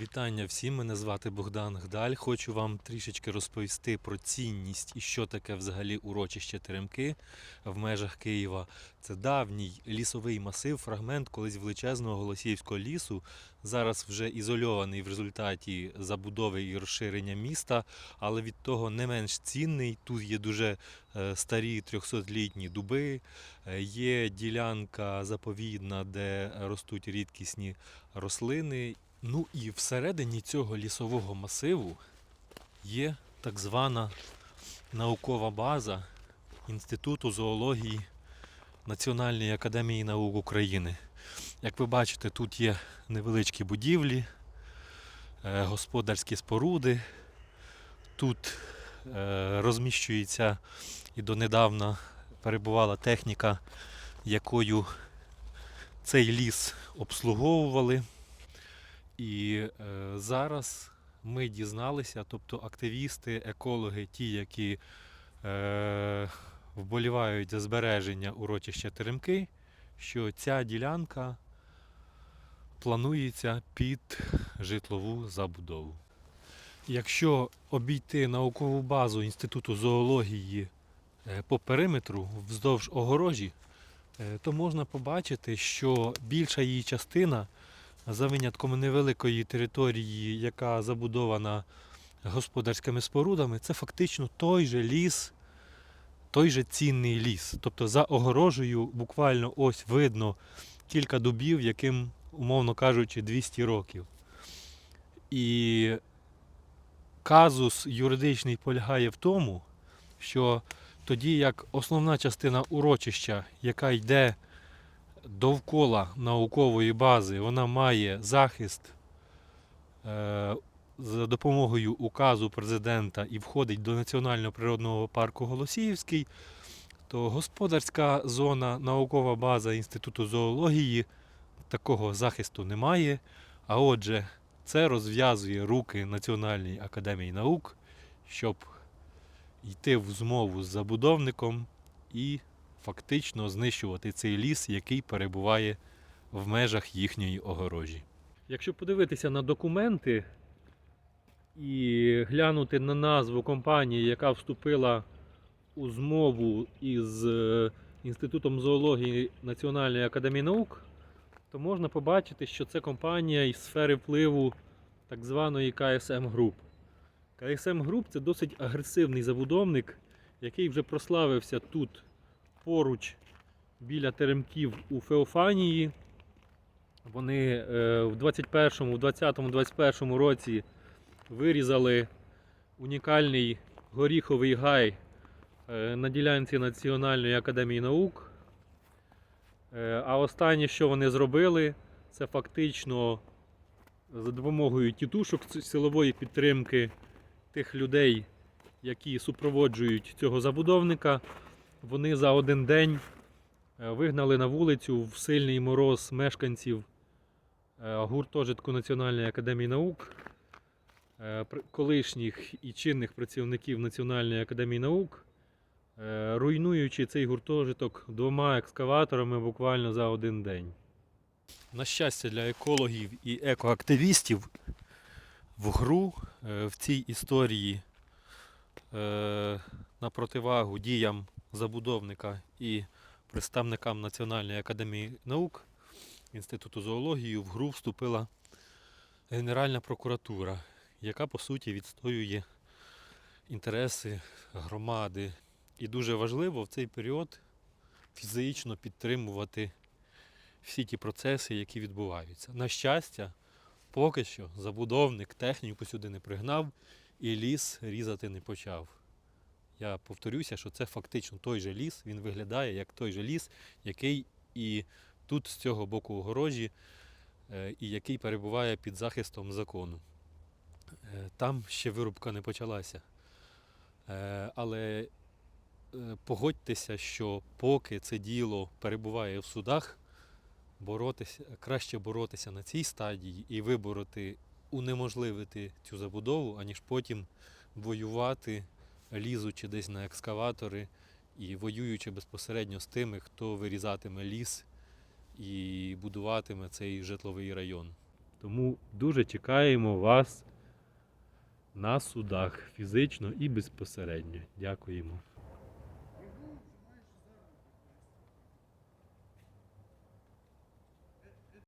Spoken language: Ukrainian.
Вітання всім, мене звати Богдан Гдаль. Хочу вам трішечки розповісти про цінність і що таке взагалі урочище Теремки в межах Києва. Це давній лісовий масив, фрагмент колись величезного Голосіївського лісу. Зараз вже ізольований в результаті забудови і розширення міста, але від того не менш цінний. Тут є дуже е, старі 300-літні дуби, е, є ділянка заповідна, де ростуть рідкісні рослини. Ну і всередині цього лісового масиву є так звана наукова база Інституту зоології Національної академії наук України. Як ви бачите, тут є невеличкі будівлі, е, господарські споруди. Тут е, розміщується і донедавна перебувала техніка, якою цей ліс обслуговували. І е, зараз ми дізналися, тобто активісти, екологи, ті, які е, вболівають за збереження урочища Теремки, що ця ділянка планується під житлову забудову. Якщо обійти наукову базу Інституту зоології е, по периметру вздовж огорожі, е, то можна побачити, що більша її частина за винятком невеликої території, яка забудована господарськими спорудами, це фактично той же ліс, той же цінний ліс. Тобто за огорожею буквально ось видно кілька дубів, яким, умовно кажучи, 200 років. І казус юридичний полягає в тому, що тоді як основна частина урочища, яка йде довкола наукової бази вона має захист е, за допомогою указу президента і входить до Національного природного парку Голосіївський, то господарська зона, наукова база Інституту зоології такого захисту немає. А отже, це розв'язує руки Національної академії наук, щоб йти в змову з забудовником і фактично знищувати цей ліс, який перебуває в межах їхньої огорожі. Якщо подивитися на документи і глянути на назву компанії, яка вступила у змову із е, Інститутом зоології Національної академії наук, то можна побачити, що це компанія із сфери впливу так званої КСМ Груп. КСМ Груп це досить агресивний забудовник, який вже прославився тут поруч біля теремків у Феофанії. Вони е, в 21-му, 20-му, 21-му році вирізали унікальний горіховий гай е, на ділянці Національної академії наук. Е, А останнє, що вони зробили, це фактично за допомогою тітушок силової підтримки тих людей, які супроводжують цього забудовника, вони за один день е, вигнали на вулицю в сильний мороз мешканців е, гуртожитку Національної академії наук, е, колишніх і чинних працівників Національної академії наук, руйнуючи цей гуртожиток двома екскаваторами буквально за один день. На щастя для екологів і екоактивістів в гру в цій історії на противагу діям забудовника і представникам Національної академії наук Інституту зоології в гру вступила Генеральна прокуратура, яка по суті відстоює інтереси громади. І дуже важливо в цей період фізично підтримувати всі ті процеси, які відбуваються. На щастя, поки що забудовник техніку сюди не пригнав і ліс різати не почав. Я повторюся, що це фактично той же ліс, він виглядає як той же ліс, який і тут з цього боку огорожі, е, і який перебуває під захистом закону. Е, Там ще вирубка не почалася. Е, Але погодьтеся, що поки це діло перебуває в судах, боротися, краще боротися на цій стадії і вибороти, унеможливити цю забудову, аніж потім воювати лізучи десь на екскаватори і воюючи безпосередньо з тими, хто вирізатиме ліс і будуватиме цей житловий район. Тому дуже чекаємо вас на судах фізично і безпосередньо. Дякуємо.